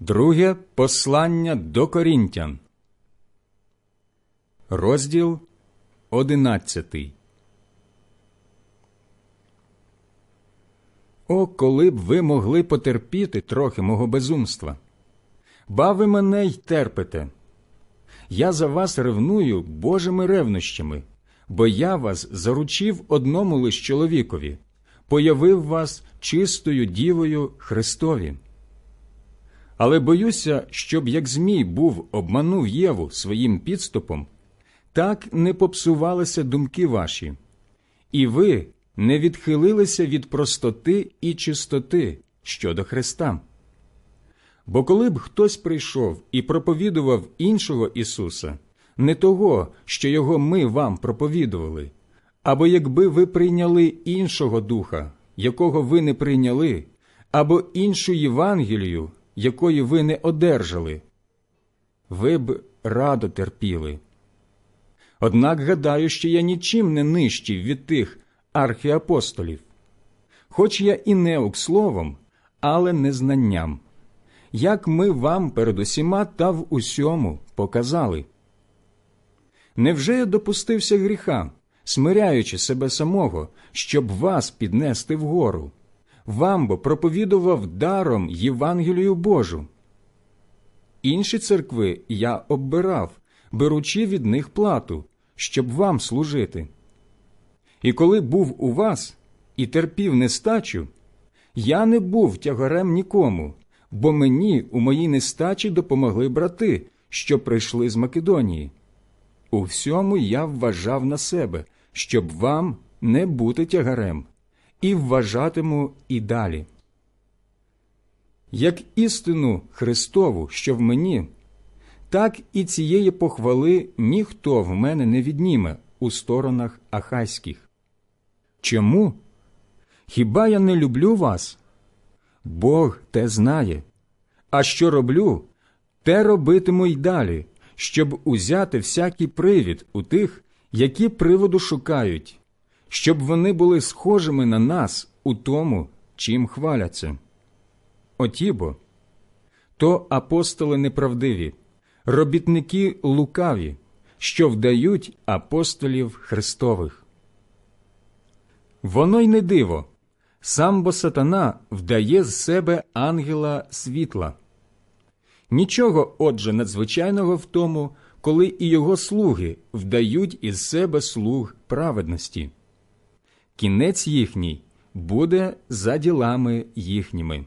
Друге послання до Корінтян, розділ одинадцятий. О, коли б ви могли потерпіти трохи мого безумства. Ба ви мене й терпите. Я за вас ревную Божими ревнощами, бо я вас заручив одному лиш чоловікові, появив вас чистою дівою Христові. Але боюся, щоб як Змій був обманув Єву своїм підступом, так не попсувалися думки ваші, і ви не відхилилися від простоти і чистоти щодо Христа. Бо коли б хтось прийшов і проповідував іншого Ісуса, не того, що його ми вам проповідували, або якби ви прийняли іншого духа, якого ви не прийняли, або іншу Євангелію, якої ви не одержали, ви б радо терпіли. Однак гадаю, що я нічим не нижчий від тих архіапостолів, хоч я і неук словом, але не знанням, як ми вам перед усіма та в усьому показали. Невже я допустився гріха, смиряючи себе самого, щоб вас піднести вгору? Вам бо проповідував даром Євангелію Божу. Інші церкви я оббирав, беручи від них плату, щоб вам служити. І коли був у вас і терпів нестачу, я не був тягарем нікому, бо мені у моїй нестачі допомогли брати, що прийшли з Македонії. У всьому я вважав на себе, щоб вам не бути тягарем, і вважатиму і далі. Як істину Христову, що в мені, так і цієї похвали ніхто в мене не відніме у сторонах ахайських. Чому? Хіба я не люблю вас? Бог те знає. А що роблю, те робитиму й далі, щоб узяти всякий привід у тих, які приводу шукають, щоб вони були схожими на нас у тому, чим хваляться. Отібо, то апостоли неправдиві, робітники лукаві, що вдають апостолів Христових. Воно й не диво, сам бо сатана вдає з себе ангела світла. Нічого, отже, надзвичайного в тому, коли і його слуги вдають із себе слуг праведності. Кінець їхній буде за ділами їхніми.